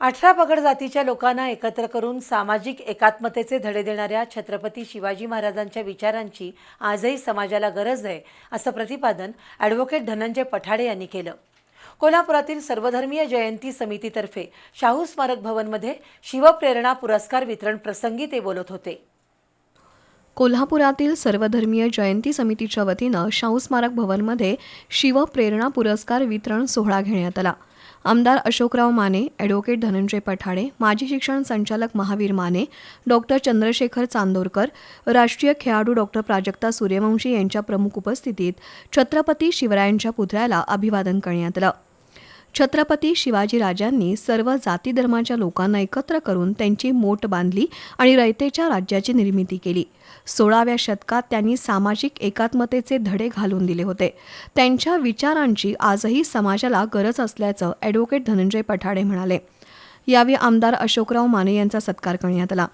अठरा पगड जातीच्या लोकांना एकत्र करून सामाजिक एकात्मतेचे धडे देणाऱ्या छत्रपती शिवाजी महाराजांच्या विचारांची आजही समाजाला गरज आहे असं प्रतिपादन ॲडव्होकेट धनंजय पठाडे यांनी केलं. कोल्हापुरातील सर्वधर्मीय जयंती समितीतर्फे शाहू स्मारक भवनमध्ये शिवप्रेरणा पुरस्कार वितरण प्रसंगी ते बोलत होते. कोल्हापुरातील सर्वधर्मीय जयंती समितीच्या वतीनं शाहू स्मारक भवनमध्ये शिवप्रेरणा पुरस्कार वितरण सोहळा घेण्यात आला. आमदार अशोकराव माने ॲडव्होकेट धनंजय पठाडे माजी शिक्षण संचालक महावीर माने डॉक्टर चंद्रशेखर चांदोरकर राष्ट्रीय खेळाडू डॉक्टर प्राजक्ता सूर्यवंशी यांच्या प्रमुख उपस्थितीत छत्रपती शिवरायांच्या पुतळ्याला अभिवादन करण्यात आलं. छत्रपती शिवाजीराजांनी सर्व जाती धर्माच्या लोकांना एकत्र करून त्यांची मोट बांधली आणि रयतेच्या राज्याची निर्मिती केली. सोळाव्या शतकात त्यांनी सामाजिक एकात्मतेचे धडे घालून दिले होते. त्यांच्या विचारांची आजही समाजाला गरज असल्याचं ॲडव्होकेट धनंजय पठाडे म्हणाले. यावेळी आमदार अशोकराव माने यांचा सत्कार करण्यात आला.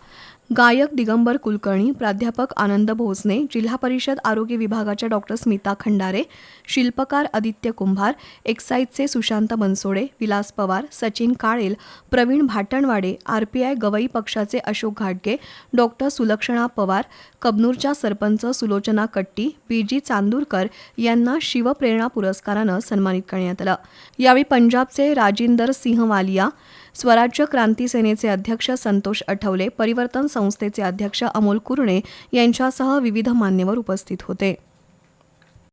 गायक दिगंबर कुलकर्णी प्राध्यापक आनंद भोसने जिल्हा परिषद आरोग्य विभागाच्या डॉक्टर स्मिता खंडारे शिल्पकार आदित्य कुंभार एक्साईजचे सुशांत बनसोडे विलास पवार सचिन काळेल प्रवीण भाटणवाडे आरपीआय गवई पक्षाचे अशोक घाटगे डॉक्टर सुलक्षणा पवार कबनूरच्या सरपंच सुलोचना कट्टी बी जी चांदूरकर यांना शिवप्रेरणा पुरस्कारानं सन्मानित करण्यात आलं. यावेळी पंजाबचे राजिंदर सिंह वालिया स्वराज्य क्रांती सेनेचे अध्यक्ष संतोष आठवले परिवर्तन संस्थेचे अध्यक्ष अमोल कुरणे यांच्यासह विविध मान्यवर उपस्थित होते.